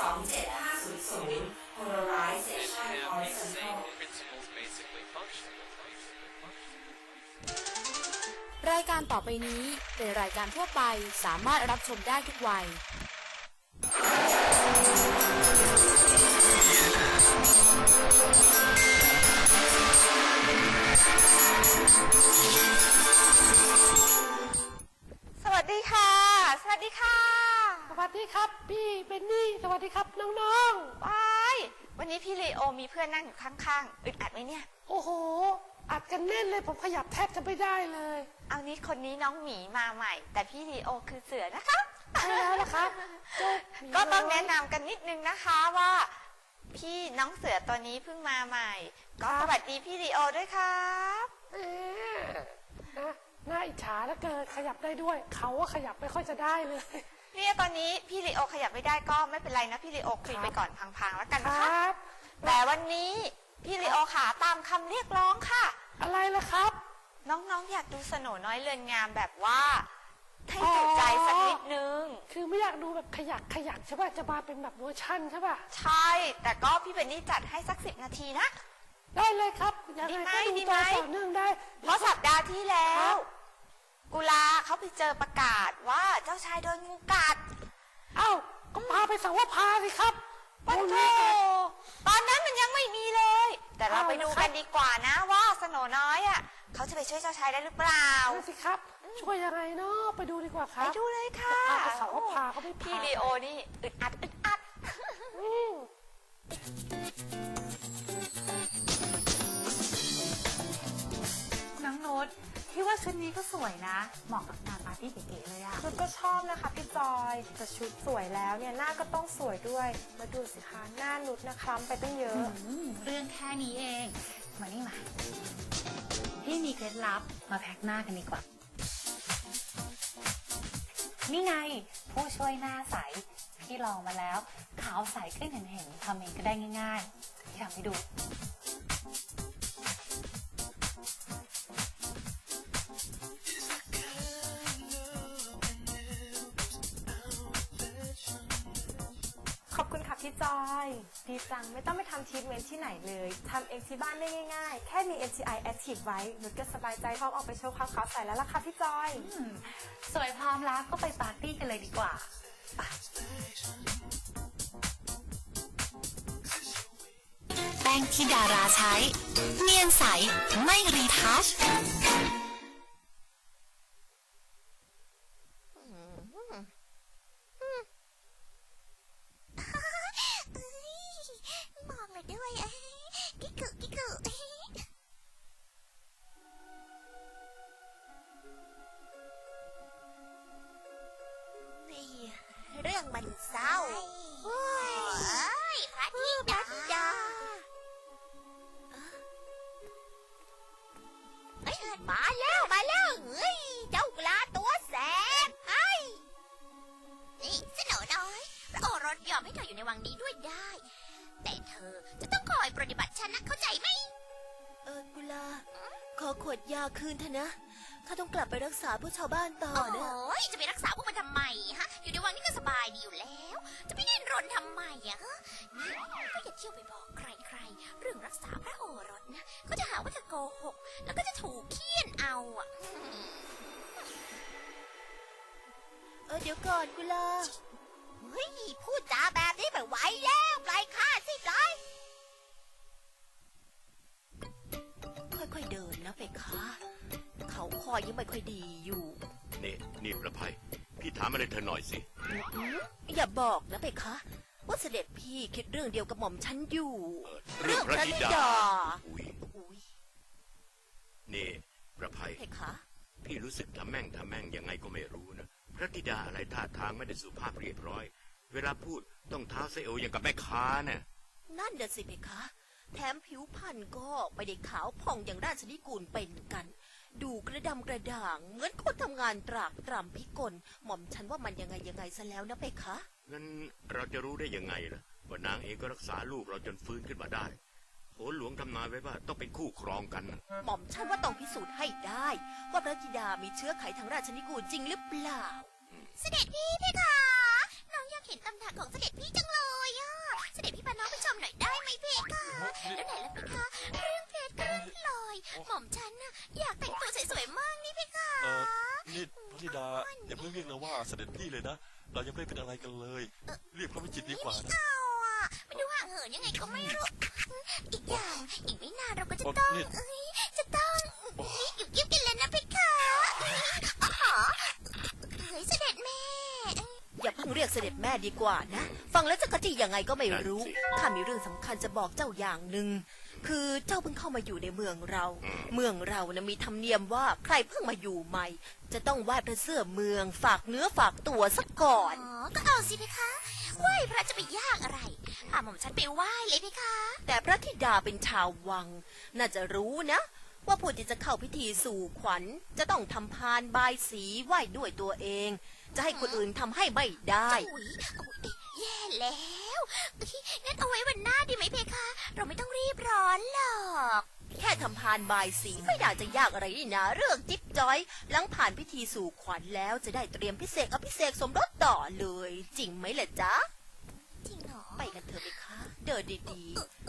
27500 Polarization have the horizontal same principles basically function. รายการต่อไปนี้เป็นรายการทั่วไปสามารถรับชมได้ทุกวัย สวัสดีค่ะ สวัสดีค่ะ สวัสดีครับ พี่เบนนี่ สวัสดีครับน้องบายวันนี้พี่ลีโอมีเพื่อนนั่งอยู่ข้างๆ อึดอัดไหมเนี่ย ๆ โอ้โห อัดกันแน่นเลยผมขยับแทบจะไม่ได้เลยเอานี้คนนี้น้องหมีมาใหม่ แต่พี่ลีโอคือเสือนะคะ ใช่แล้วล่ะครับเจ้าหมีก็ต้องน้แนะยนำกันนิดนึงนะคะว่า พี่น้องเสือตัวนี้เพิ่งมาใหม่ ก็สวัสดีพี่ลีโอด้วยครับแหมนะน่าอิจฉาแล้วเกินขยับได้ด้วย เขาว่าขยับไม่ค่อยจะได้เลย เนี่ยตอนนี้พี่ลีโอขยับไม่ได้ก็ไม่เป็นไรนะพี่ลีโอคุยไปก่อนพังๆแล้วกันคนะรคะับแต่วันนี้พี่ลีโอขาตามคำเรียกร้องค่ะ อะไรล่ะครับ น้องๆอยากดูสโหนน้อยเรือนงามแบบว่าให้จุใจสักนิดนึง คือไม่อยากดูแบบขยักขยักใช่ป่ะ จะมาเป็นแบบเวอร์ชั่นใช่ป่ะ ใช่ แต่ก็พี่เบนนี่จัดให้สักสิบนาทีนะ ได้เลยครับยังดีไงไหมก็ดูดีไหมตอนต่อเนื่องได้ เพราะสัปดาห์ที่แล้ครัวบ กุลาเขาไปเจอประกาศว่าเจ้าชายโดนงูกัด เอ้า ก็พาไปสังวพาสิครับปันโทตอนนั้นมันยังไม่มีเลย แต่เราไปดูกันดีกว่านะว่าสโหนน้อยอะเขาจะไปช่วยเจ้าชายได้หรือเปล่าเอาสิครับ ช่วยยังไงเนาะไปดูดีกว่าคไปรับดูเลยค่ะพาไปสังวพาเขาไม่พาพี่ลีโอนี่อึดอัดอึด ว่าชุดนี้ก็สวยนะ เหมาะกับงานปาร์ตี้เก๋ๆเลยอะนุชก็ชอบนะคะพี่จอยแต่ชุดสวยแล้วเนี่ยหน้าก็ต้องสวยด้วย มาดูสิคะหน้านุชนะคล้ำไปตั้งเยอะ อืมเรื่องแค่นี้เอง มานี่มาพี่มีเคล็ดลับมาแพ็คหน้ากันดีกว่า นี่ไง ผู้ช่วยหน้าใส พี่ลองมาแล้ว ขาวใสขึ้นเห็นๆทำเองก็ได้ง่ายๆพี่ทำให้ดู จอยดีจังไม่ต้องไปทำทรีทเมนต์ที่ไหนเลยทำเองที่บ้านได้ง่ายๆ แค่มี MTI Active ไว้นุชก็สบายใจพร้อมออกไปโชว์ความขาวใสแล้วล่ะค่ะพี่จอย อืมสวยพร้อมแล้วก็ไปปาร์ตี้กันเลยดีกว่าแป้งที่ดาราใช้ เนียนใส ไม่รีทัช เรื่องมันเศร้าโอ้ยพระธิดาเอ้ยมาแล้วมาแล้วเฮ้ยเจ้ากลาตัวแสบไอ้ยนี่สโหนน้อยพระโอรสยอมให้เธออยู่ในวังนี้ด้วยได้ แต่เธอจะต้องคอยปฏิบัติฉันนะเข้าใจไหม เออกุลา ขอขวดยาคืนเถอะนะ ข้าต้องกลับไปรักษาพวกชาวบ้านต่อโอนะ้ยจะไปรักษาพวกมันทำไมฮะ อยู่ในวังนี่ก็สบายดีอยู่แล้ว จะไปดิ้นรนทำไมอะฮะนี่ก็อย่าเที่ยวไปบอกใครๆ เรื่องรักษาพระโอรสนะเขาจะหาว่าเธอโกหก แล้วก็จะถูกเคี่ยนเอาอะเออเดี๋ยวก่อนกุลาเฮ้ยพูดจาแบบนี้ไม่ไหวแล้วปล่อยข้าสิปล่อยค่อยๆเดินนะเพคะ เขาคอยยังไม่ค่อยดีอยู่นี่นี่ประภัย พี่ถามอะไรเธอหน่อยสิอืมอย่าบอกนะเพคะ ว่าเสด็จพี่คิดเรื่องเดียวกับหม่อมฉันอยู่เรื่องพระธิดา อุ้ยอุ้ยนี่ประภัย เพคะ พี่รู้สึกทำแม่งทำแม่งยังไงก็ไม่รู้นะ พระธิดาอะไรท่าทางไม่ได้สุภาพเรียบร้อย เวลาพูดต้องเท้าเซโออย่างกับแม่ค้าเนี่ยนั่นเดสิเพคะ แถมผิวพรรณก็ไม่ได้ขาวผ่องอย่างราชนิกูลเป็นกัน ดูกระดำกระด่างเหมือนคนทำงานตรากตรำพิกล หม่อมฉันว่ามันยังไงยังไงซะแล้วนะเพคะ งั้นเราจะรู้ได้ยังไงล่ะว่านางเองก็รักษาลูกเราจนฟื้นขึ้นมาได้โหนหลวงทำนายไว้ว่าต้องเป็นคู่ครองกันน่ะหม่อมฉันว่าต้องพิสูจน์ให้ได้ ว่าพระธิดามีเชื้อไขทางราชนิกูลจริงหรือเปล่า เสด็จพี่เพคะ น้องอยากเห็นตำหนักของเสด็จพี่จังเลย แล้วไหนล่ะเพคะเรื่องเพชรก็เรื่องลอยหม่อมฉันน่ะอยากแต่งตัวสวยๆมากนี่เพคะเออนี่พระธิดาอย่าเพิ่งเรียกเราว่าเสด็จพี่เลยนะ เรายังไม่ได้เป็นอะไรกันเลย เรียกพระวิจิตรดีกว่านะเอาอะมันดูห่างเหินยังไงก็ไม่รู้ อีกอย่างอีกไม่นานเราก็จะโอ้ต้องนี่เอ้ยจะต้องอยู่กิ๊บกันแล้วนะเพคะอ๋อเฮ้ยเสด็จแม่ อย่าเพิ่งเรียกเสด็จแม่ดีกว่านะ ฟังแล้วจะกะจียังไงก็ไม่รู้ข้ามีเรื่องสำคัญจะบอกเจ้าอย่างหนึ่งคือเจ้าเพิ่งเข้ามาอยู่ในเมืองเรา เมืองเรานะมีธรรมเนียมว่าใครเพิ่งมาอยู่ใหม่ จะต้องไหว้พระเสื้อเมือง ฝากเนื้อฝากตัวสักก่อนอ๋อก็เอาสิเพคะไหว้พระจะไปยากอะไรพาหม่อมฉันไปไหว้เลยเพคะ แต่พระธิดาเป็นชาววัง น่าจะรู้นะว่าผู้ที่จะเข้าพิธีสู่ขวัญ จะต้องทำพานบายสีไหว้ด้วยตัวเอง จะให้คนอื่นทำให้ไม่ได้อุ๊ยอุ๊ยแย่แล้วเอ้ยงั้นเอาไว้วันหน้าดีไหมเพคะ เราไม่ต้องรีบร้อนหรอกแค่ทำพานบายสีไม่น่าจะยากอะไรนี่นะเรื่องจิ๊บจ้อย หลังผ่านพิธีสู่ขวัญแล้วจะได้เตรียมพิเศษอภิเษกสมรสต่อเลย จริงไหมล่ะจ๊ะ จริงเหรอ ไปกันเถอะไปคะ เดินดีเ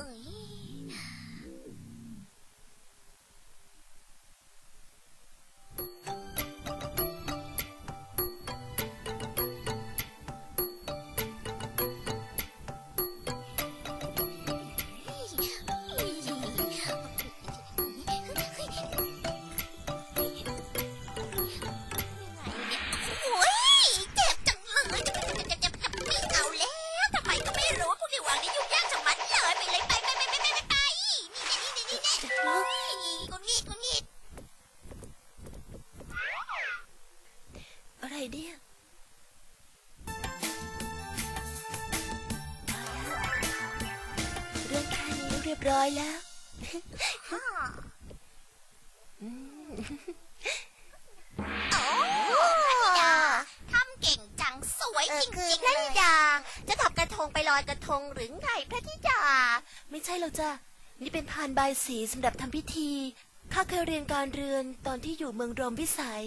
ลอยกระทงหรือไงพระธิดา ไม่ใช่หรอกจ้ะนี่เป็นพานบายสีสำหรับทำพิธี ข้าเคยเรียนการเรือนตอนที่อยู่เมืองรอมพิสัย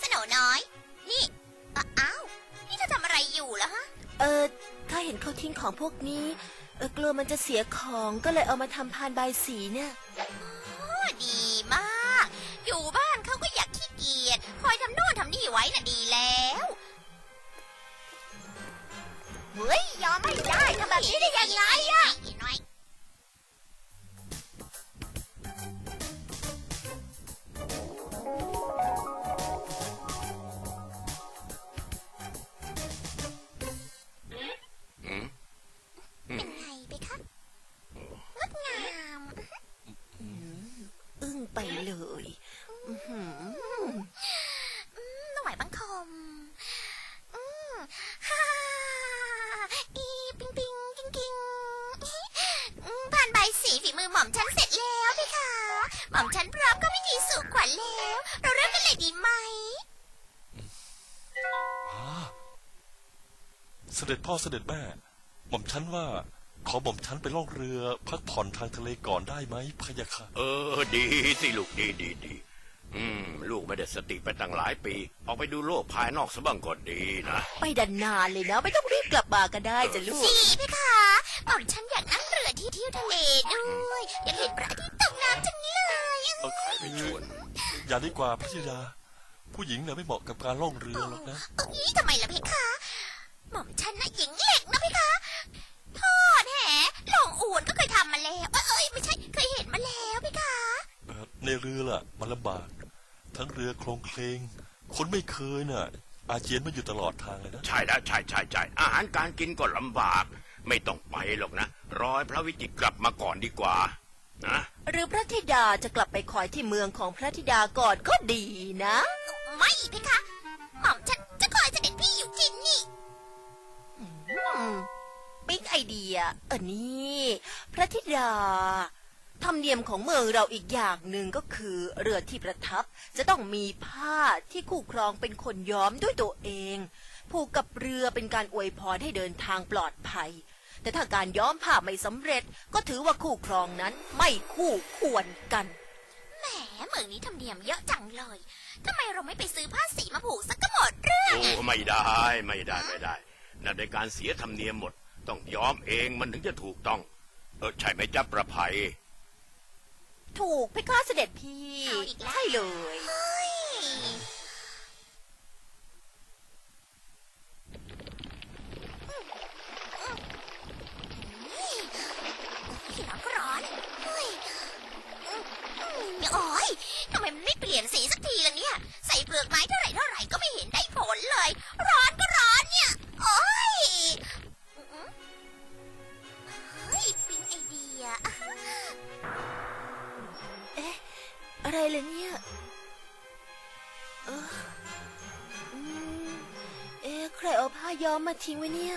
สโหนน้อย นี่อะอ้าว นี่เธอทำอะไรอยู่ล่ะฮะ เออข้าเห็นเขาทิ้งของพวกนี้ เออกลัวมันจะเสียของก็เลยเอามาทำพานบายสีเนี่ย ไว้น่ะดีแล้วเฮ้ยยอมไม่ได้ทำแบบนี้ได้ยังไงอะ พ่อเสด็จแม่ หม่อมฉันว่า ขอหม่อมฉันไปล่องเรือ พักผ่อนทางทะเลก่อนได้ไหมพะยะค่ะ เออ ดีสิลูกดีดีดีอืม ลูกไม่ได้สติไปตั้งหลายปี ออกไปดูโลกภายนอกซะบ้างก็ดีนะ ไปดันนานเลยนะ ไม่ต้องรีบกลับมาก็ได้จ้ะลูกสีพี่คะหม่อมฉันอยากนั่งเรือที่เที่ยวทะเลด้วย อยากเห็นพระอาทิตย์ตกน้ำจังเลยเออใครไปชวน อย่าดีกว่าพระธิดา ผู้หญิงเนี่ยไม่เหมาะกับการล่องเรือหรอกนะ เอ้ยทำไมล่ะเพคะ หม่อมฉันน่ะหญิงเหล็กนะเพคะทอดแหลงอวนก็เคยทำมาแล้วเอ้ยเอ้ยไม่ใช่เคยเห็นมาแล้วเพคะเอ่อในเรือล่ะมันลำบาก ทั้งเรือโครงเคลงคนไม่เคยน่ะ อาเจียนมันอยู่ตลอดทางเลยนะใช่แล้วใช่ใช่ใช่อาหารการกินก็ลำบาก ไม่ต้องไปหรอกนะรอให้พระวิจิตรกลับมาก่อนดีกว่านะหรือพระธิดาจะกลับไปคอยที่เมืองของพระธิดาก่อนก็ดีนะ ไม่เพคะหม่อมฉันจะคอยเสด็จพี่อยู่ที่นี่อืม ปิ๊กไอเดียเออนี่ พระธิดาธรรมเนียมของเมืองเราอีกอย่างหนึ่งก็คือ เรือที่ประทับจะต้องมีผ้าที่คู่ครองเป็นคนย้อมด้วยตัวเอง ผูกกับเรือเป็นการอวยพรให้เดินทางปลอดภัย แต่ถ้าการย้อมผ้าไม่สำเร็จ ก็ถือว่าคู่ครองนั้นไม่คู่ควรกัน แหมเมืองนี้ทำเนียมเยอะจังเลยทำไมเราไม่ไปซื้อผ้าสีมาผูกสักก็หมดเรื่องโอ้ไม่ได้ไม่ได้ไม่ได้นั่นในการเสียธรรมเนียมหมด ต้องยอมเองมันถึงจะถูกต้อง เออใช่ไหมจ๊ะประภัย ถูกเพคะเสด็จพี่เอาอีกแล้วใช่เลย ทิ้งไว้เนี่ย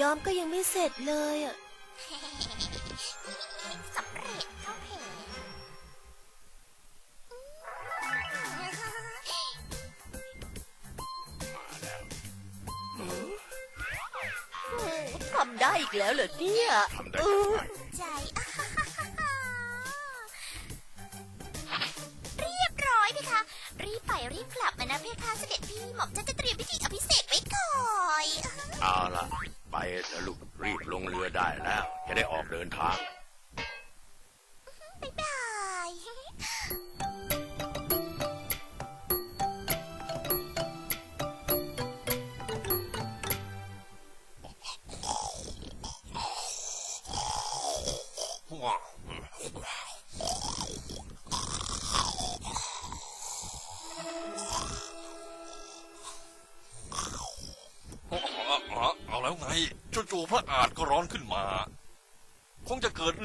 ยอมก็ยังไม่เสร็จเลยอะ บกลับมานะพี่คะเสด็จพี่หม่อมฉันจะเตรียมพิธีอภิเษกไว้ก่อนเอาละไปเถอะลูกรีบลงเรือได้แล้ว จะได้ออกเดินทาง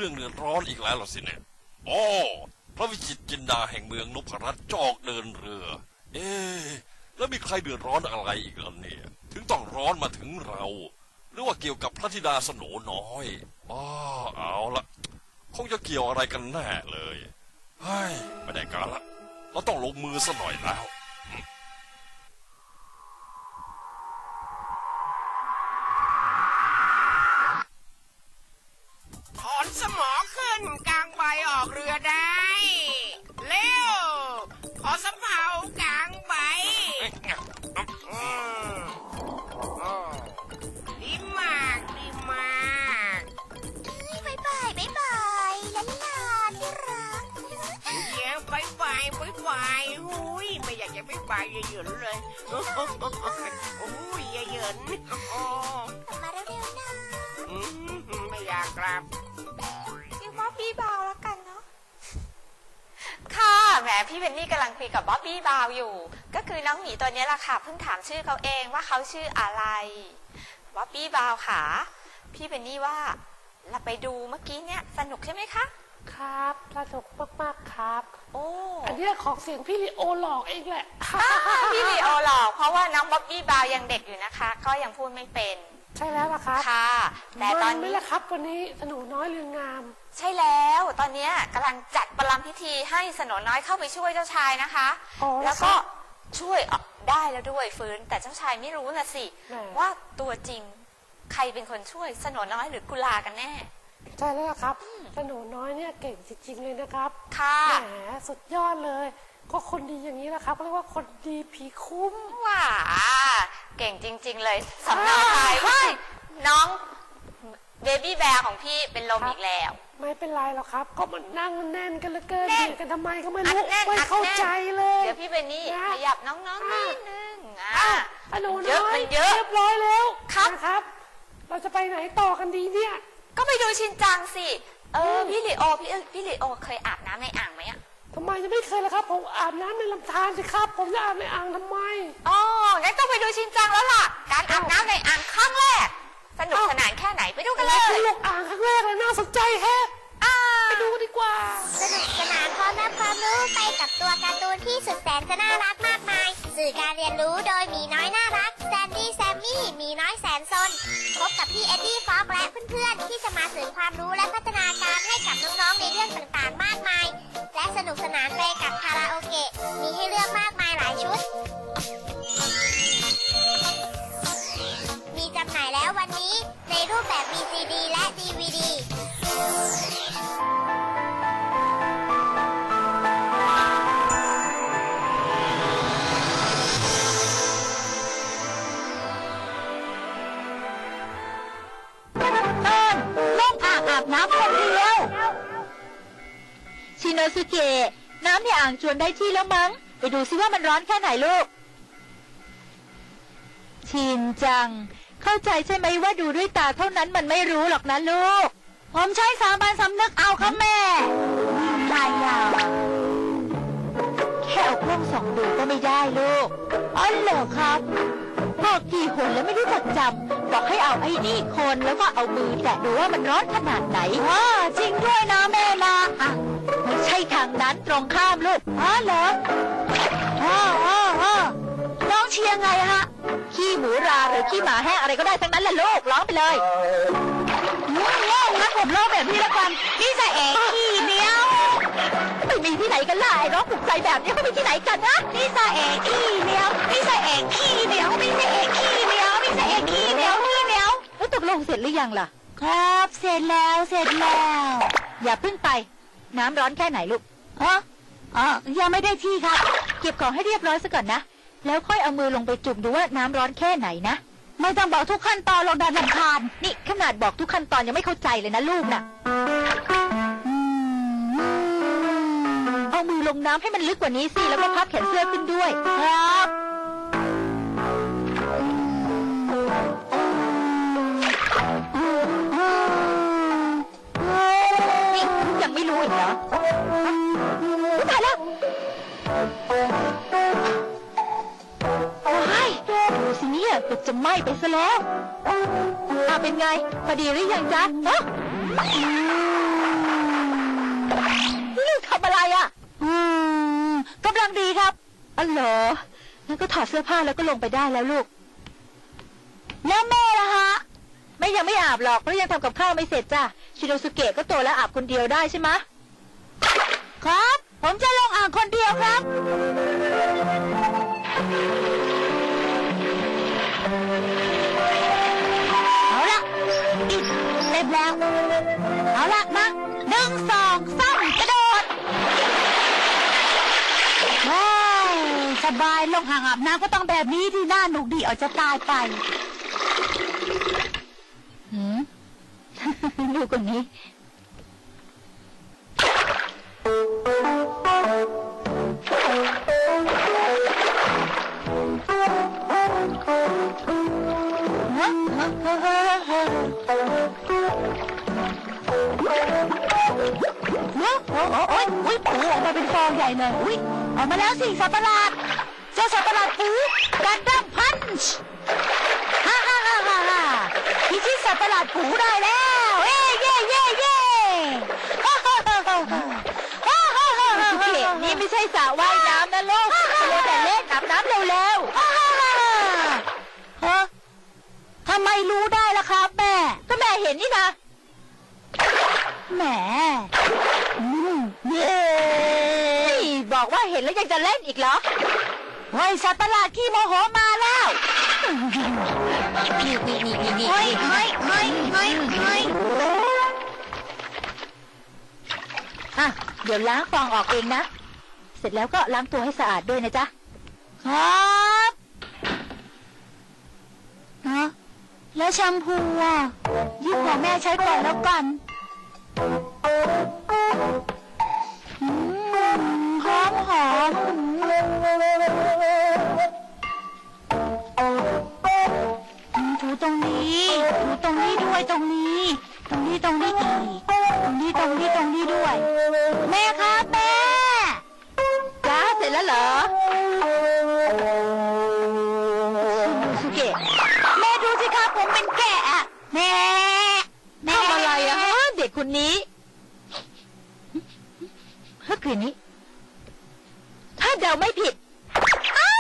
รื่องเดือดร้อนอีกแล้วหรอสิเนี่ยอ๋อพระวิจิตจินดาแห่งเมืองนพรัตน์จอกเดินเรือ เอ๊ะแล้วมีใครเดือดร้อนอะไรอีกล่ะเนี่ย ถึงต้องร้อนมาถึงเรา หรือว่าเกี่ยวกับพระธิดาสนน้อยอ๋อเอาละคงจะเกี่ยวอะไรกันแน่เลยเฮ้ยไม่ได้การละเราต้องลงมือซะหน่อยแล้ว อยากจะไปไปอย่าเหยินเลย โอ้ยอย่าเหยินโอ้กลับมาเร็วๆนะอืมไม่อยากกลับชื่อบ๊อบบี้บาวแล้วกันเนาะ ค่ะแหมพี่เบนนี่กำลังคุยกับบ๊อบบี้บาวอยู่ ก็คือน้องหมีตัวนี้แหละค่ะ เพิ่งถามชื่อเขาเองว่าเขาชื่ออะไร บ๊อบบี้บาวค่ะ พี่เบนนี่ว่าเราไปดูเมื่อกี้เนี่ยสนุกใช่ไหมคะ ครับสนุกมากๆครับ โอ้อันเนี้ยของเสียงพี่ลิโอหลอกเองแหละพี่ลีโอหลอกเพราะว่าน้องบ๊อบบี้บาวยังเด็กอยู่นะคะ ก็ยังพูดไม่เป็นใช่แล้วล่ะครับค่ะ แต่ตอนมัไหม่นี้ละครับวันนี้สนุน้อยเรืองงาม ใช่แล้วตอนเนี้ยกำลังจัดประลำพิธีให้สนนน้อยเข้าไปช่วยเจ้าชายนะคะ อ๋อแล้วก็ช่วยออกได้แล้วด้วยฟื้น แต่เจ้าชายไม่รู้นะสิ แหม ว่าตัวจริงใครเป็นคนช่วยสนนน้อยหรือกุลากันแน่ ใช่แล้วล่ะครับสนุน้อยเนี่ยเก่งจริงๆเลยนะครับค่ะ แหมสุดยอดเลย ก็คนดีอย่างนี้แหละครับเรียกว่าคนดีผีคุ้ม ว้าเก่งจริง ๆ เลยสำเนาไทยว้ายน้องเบบี้แบร์ของพี่เป็นลมอีกแล้ว ไม่เป็นไรหรอกครับ ก็มันนั่งแน่นกันเหลือเกินแน่น เบียดกันทำไมก็ไม่อัดรู้แน่นไม่อัดเข้าแน่นใจเลย เดี๋ยวพี่เบนนี่นะขยับน้องๆนิดนึงอะอะอนุเยน้อะอยมันเยอะเรียบร้อยแล้วครับ นะครับ เราจะไปไหนต่อกันดีเนี่ย ก็ไปดูชินจังสิ เออพี่ลิโอพี่เอพี่ลิโอเคยอาบน้ำในอ่างไหมอะทำไมจะไม่เคยล่ะครับ ผมอาบน้ำในลำธารสิครับ ผมจะอาบในอ่างทำไมอ๋องั้นต้องไปดูชินจังแล้วล่ะ การอาบน้ำในอ่างครั้งแรก สนุกสนานแค่ไหนไปดูกันเลยคุณลงอ่างครั้งแรกเลยน่าสนใจแฮะอ่าไปดูดีกว่า สนุกสนานพร้อมรับความรู้ไปกับตัวการ์ตูนที่สุดแสนจะน่ารักมากมาย สื่อการเรียนรู้โดยหมีน้อยน่ารักแซนดี้แซ มมี่มีน้อยแสนซนพบกับพี่เอ็ดดี้ฟอกและเพื่อนๆ ที่จะมาเสริมความรู้และพัฒนาการให้กับน้องๆในเรื่องต่างๆ มากมาย และสนุกสนานไปกับคาราโอเกะ มีให้เลือกมากมายหลายชุด มีจำหน่ายแล้ววันนี้ในรูปแบบ VCD และ DVD กน้ำคนเดียวชินโนสุเกะน้ำในอ่างจวนได้ที่แล้วมั้ง ไปดูซิว่ามันร้อนแค่ไหนลูก ชินจัง เข้าใจใช่ไหมว่าดูด้วยตาเท่านั้นมันไม่รู้หรอกนะลูก ผมใช้สาบานสำนึกเอาครับแม่ใช่ค่ะแค่เอากล้องสองดูก็ไม่ได้ลูกอ๋อเหรอครับ บอกกี่คนแล้วไม่รู้จักจำบอกให้เอาไอ้นี่คนแล้วก็เอามือแตะดูว่ามันร้อนขนาดไหนอ๋อจริงด้วยนะแม่นะอะไม่ใช่ทางนั้นตรงข้ามลูกอ๋อเหรออ๋ออ๋ออ๋อน้องเชียร์ไงฮะขี้หมูราหรือขี้หมาแห้งอะไรก็ได้ทั้งนั้นแหละลูกร้องไปเลยง่วงง่วงงั้นผมร้องแบบนี้ละกันพี่จะเอกขี้เนี้ยว ม่มีที่ไหนกันล่ะไอ้ร้องปลุกใจแบบนี้เขามีที่ไหนกันนะพี่จะเอกขี้เหนียวพี่จะเอกขี้เหนียวพี่จะเอกขี้เหนียวพี่จะเอกขี้เหนียวขี้เหนียวแล้วตกลงเสร็จหรือยังล่ะ ครับ เสร็จแล้วเสร็จแล้ว อย่าเพิ่งไป น้ำร้อนแค่ไหนลูกฮะอ๋อยังไม่ได้ที่ครับ เก็บของให้เรียบร้อยซะก่อนนะ แล้วค่อยเอามือลงไปจุ่มดูว่าน้ำร้อนแค่ไหนนะ ไม่ต้องบอกทุกขั้นตอนลงดันลำคาญนี่ขนาดบอกทุกขั้นตอนยังไม่เข้าใจเลยนะลูกน่ะอื งน้ำให้มันลึกกว่านี้สิ แล้วก็พับแขนเสื้อขึ้นด้วย ครับ นี่ยังไม่รู้อีกเหรออุ๊ยตายแล้วโอ้ยดูสิเนี่ยเกือบจะไหม้ไปซะแล้วอ่าเป็นไง พอดีหรือยังจ๊ะเอ้ ลังดีครับอ๋อเหรองั้นก็ถอดเสื้อผ้าแล้วก็ลงไปได้แล้วลูก แล้วแม่ล่ะฮะแม่ยังไม่อาบหรอกเพราะยังทำกับข้าวไม่เสร็จจ้ะชิโนสุเกะก็โตแล้วอาบคนเดียวได้ใช่ไหมครับ ผมจะลงอ่างคนเดียวครับ เอาละอีกเต็มแล้ว เอาละมาหนึ่งสองสามกระโดดว้าวส บายลงห่างอาบน้ำก็ต้องแบบนี้ที่น่าหนุกดีเอาจะตายไปหืมลูกคนนี้โอ้โหโอ้ยโอ้ยปูออกมาเป็นฟองใหญ่เลยอุ้ยออกมาแล้วสิสัตว์ประหลาดเจ้าสัตว์ประหลาดปูกันดั้มพันช์ฮ่าฮ่าฮ่าฮ่าฮ่าพิชิตสัตว์ประหลาดปูได้แล้วเอ้ยเย่เย่เย่ฮ่าฮ่าฮ่าฮ่าฮ่าฮ่าฮ่าฮ่าฮ่านี่ไม่ใช่สระว่ายน้ำนะลูกเล่นแต่เล่นอาบน้ำเร็วๆฮ่าฮ่าฮ่าฮะทำไมรู้ได้ล่ะครับแม่ก็แม่เห็นนี่นะแหมอืมเย้นี่บอกว่าเห็นแล้วยังจะเล่นอีกเหรอ เฮ้ยสัตว์ประหลาดขี้โมโหมาแล้วนี่นี่นี่นี่นี่เฮ้ยเฮ้ยเฮ้ยเฮ้ยเฮ้ยอะเดี๋ยวล้างฟองออกเองนะ เสร็จแล้วก็ล้างตัวให้สะอาดด้วยนะจ๊ะ ครับฮะแล้วแชมพูอะยืมของแม่ใช้ก่อนแล้วกันหอมหอม ถูตรงนี้ถูตรงนี้ด้วยตรงนี้ ตรงนี้ตรงนี้อีกตรงนี้ตรงนี้ตรงนี้ด้วย แม่ครับแม่จ้าเสร็จแล้วเหรอชินสุเกะแม่ดูสิครับผมเป็นแกะอะแม่แม่ทำอะไรอะฮะเด็กคนนี้เมื่อคืนนี้ ถ้าเดาไม่ผิดอ้า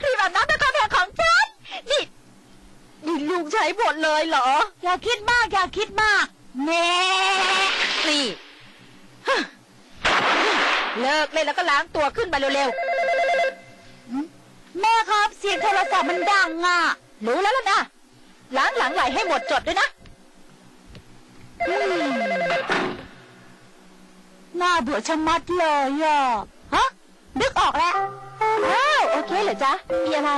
ครีมอาบน้ำเป็นความแพงของฉัน นี่ นี่ลุงใช้หมด เลยเหรอ อย่าคิดมาก อย่าคิดมากแม่นี่ฮะเลิกเล่นแล้วก็ล้างตัวขึ้นมาเร็วๆ แม่ครับเสียงโทรศัพท์มันดังอะ รู้แล้วล่ะนะ ล้างหลังไหลให้หมดจดด้วยนะอืมน่าเบื่อชะมัดเลยอะ ฮะ นึกออกแล้วอ้าวโอ เคเหรอจ๊ะ มีอะไร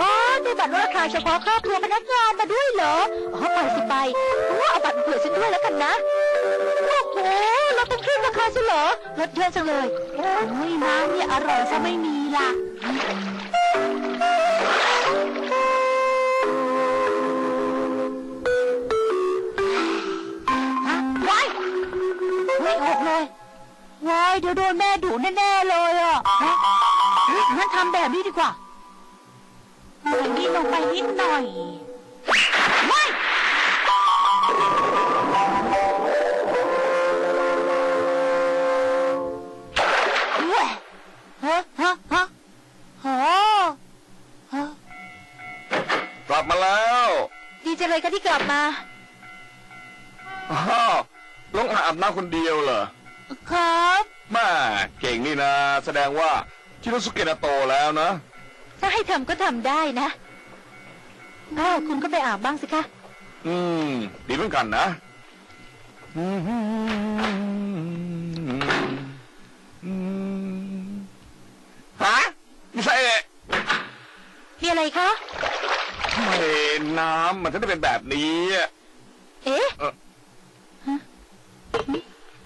อ๋อได้บัตรลดราคาเฉพาะครอบครัวพนักงานมาด้วยเหรอ อ๋อไปสิไปว่าเอาบัตรเผื่อฉันด้วยแล้วกันนะ โอ้โหเราต้องขึ้นราคาซะเหรอลดเยอะจังเลย โอ้ยน้ำเนี่ยอร่อยซะไม่มีล่ะฮะว้ายไม่ออกเลยว้ายเดี๋ยวโดนแม่ดุแน่ๆเลยอะ งั้นทำแบบนี้ดีกว่าใส่นี่ลงไปนิดหน่อยว้ายเว้ยฮะฮะฮะฮะฮะกลับมาแล้ว ดีจังเลยค่ะที่กลับมาอ้าวลงอาบน้ำคนเดียวเหรอ ครับ แม่เก่งนี่นะ แสดงว่า ชิโนสุเกะน่ะโตแล้วนะ ถ้าให้ทำก็ทำได้นะอ้าวคุณก็ไปอาบบ้างสิคะ อืม ดีเหมือนกันนะอืมฮะไม่ใช่เอะ มีอะไรคะ ทำไมน้ำมันถึงได้เป็นแบบนี้อะเอ๊ะเอ่อ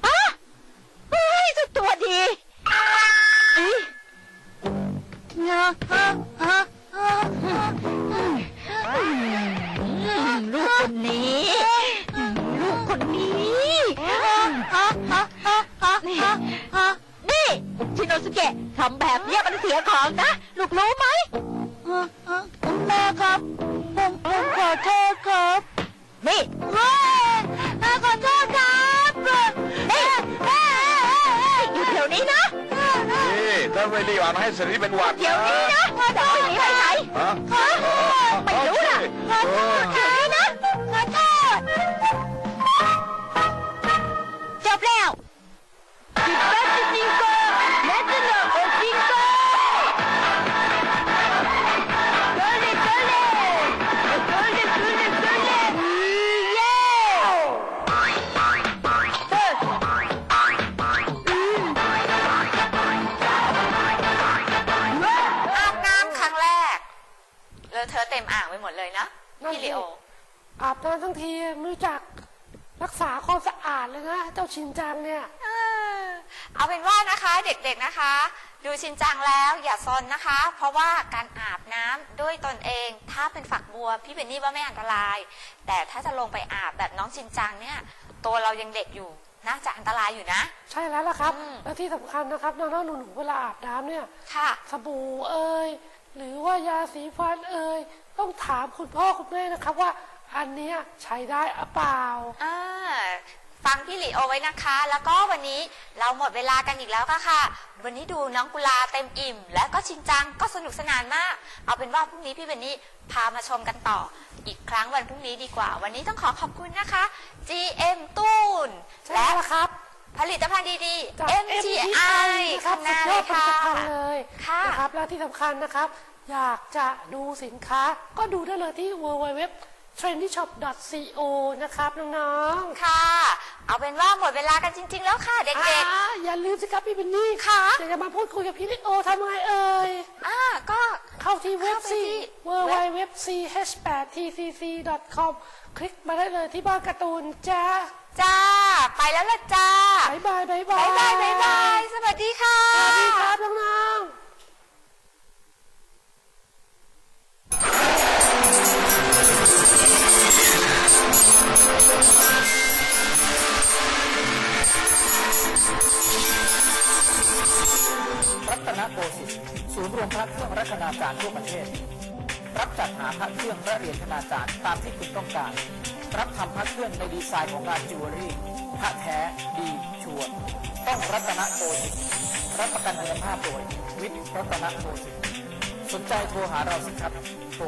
อ้าเฮ้ยเจ้าตัวดีเอ๊ะ ลูกคนนี้ ลูกคนนี้ฮะฮะฮะฮะฮะฮะนี่ชินโนสุเกะทำแบบเนี้ยมันเสียของนะ ลูกรู้ไหมแม่ครับผมผมขอโทษครับ นี่ขอโทษครับ นี่ถ้าไม่รีบอาบน้ำให้เสร็จนี่เป็นหวัดเดี๋ยวนะนี้นะจะไม่หนีไปไหนฮะฮะไม่รู้ล่ะขอโทษเดี๋ย ทั้งทีไม่รู้จักรักษาความสะอาดเลยนะเจ้าชินจังเนี่ย เออเอาเป็นว่านะคะเด็กๆนะคะ ดูชินจังแล้วอย่าซนนะคะ เพราะว่าการอาบน้ำด้วยตนเอง ถ้าเป็นฝักบัวพี่เป็นนี่ว่าไม่อันตราย แต่ถ้าจะลงไปอาบแบบน้องชินจังเนี่ย ตัวเรายังเด็กอยู่น่าจะอันตรายอยู่นะ ใช่แล้วล่ะครับ อืม และที่สำคัญนะครับน้องๆหนูๆเวลาอาบน้ำเนี่ย ค่ะ สบู่เอ่ยหรือว่ายาสีฟันเอ่ยต้องถามคุณพ่อคุณแม่นะครับว่า อันเนี้ยใช้ได้หรือเปล่า อ่าฟังพี่หลีโอไว้นะคะ แล้วก็วันนี้เราหมดเวลากันอีกแล้วค่ะค่ะ วันนี้ดูน้องกุลาเต็มอิ่ม และก็ชินจังก็สนุกสนานมาก เอาเป็นว่าพรุ่งนี้พี่เบนนี่พามาชมกันต่อ อีกครั้งวันพรุ่งนี้ดีกว่า วันนี้ต้องขอขอบคุณนะคะ GM ตูนใช่แล้วครับ ผลิตภัณฑ์ดีจาก ๆ MTI นะครับข้างหสุน้าดยเลอดยค่ะผลิตภัณฑ์เลยค่ะ นะครับและที่สำคัญนะครับ อยากจะดูสินค้าก็ดูได้เลยที่ www trendyshop.co นะครับน้องๆ ค่ะ เอาเป็นว่าหมดเวลากันจริง ๆ แล้วค่ะเด็กอ่าอย่าลืมสิครับพี่เบนนี่ค่ะ อยากจะมาพูดคุยกับพี่ลิโอทำไงเอ่ยๆอ่าก็ เข้าที่เว็บเข้าไปซีที่ w w w c h 8 t c c com คลิกมาได้เลยที่บ้านการ์ตูนจ้าจ้า ไปแล้วล่ะจ้าบายบายบายบายบายบายบายบาย สวัสดีค่ะ สวัสดีครับน้องๆ รัตนโกสินทร์ศูนย์รวมพระเครื่องรัตนาจารย์ทั่วประเทศ รับจัดหาพระเครื่องพระเหรียญคณาจารย์ตามที่คุณต้องการ รับทำพระเครื่องในดีไซน์ของงานจิวเวลรี่พระแท้ดีชัวร์ต้องรัตนโกสินทร์รับประกันคุณภาพโดยวิทย์รัตนโกสินทร์ สนใจโทรหาเราสิครับ โทร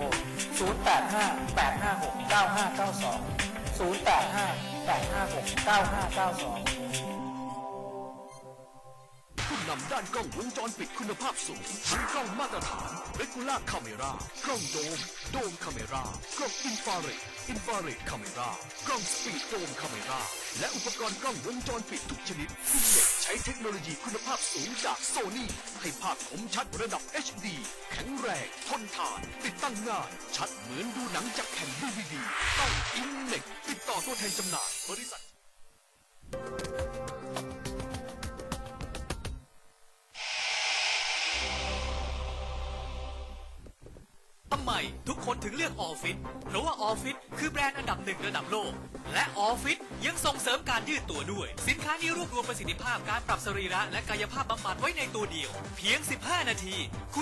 085 856 9592 085 856 9592ผู้นำด้านกล้องวงจรปิดคุณภาพสูงใช้กล้องมาตรฐาน Regular Camera กล้องโดม โดม Camera กล้องอินฟราเรด อินฟราเรดคาเมรากล้องสปีดโดมคาเมราและอุปกรณ์กล้องวงจรปิดทุกชนิดที่เด็กใช้เทคโนโลยีคุณภาพสูงจากโซนี่ให้ภาพคมชัดระดับ HD แข็งแรงทนทาน ติดตั้งง่ายชัดเหมือนดูหนังจากแผ่นดีวีดีต้องอินเน็กติดต่อตัวแทนจำหน่ายบริษัทำไมทุกคนถึงเลือกออฟฟิศเพราะว่าออฟฟิศคือแบรนด์อันดับหนึ่งระดับโลก และออฟฟิศยังส่งเสริมการยืดตัวด้วย สินค้านี้รวบรวมประสิทธิภาพการปรับสรีระและกายภาพบำบัดไว้ในตัวเดียว เพียง 15 นาที คุณ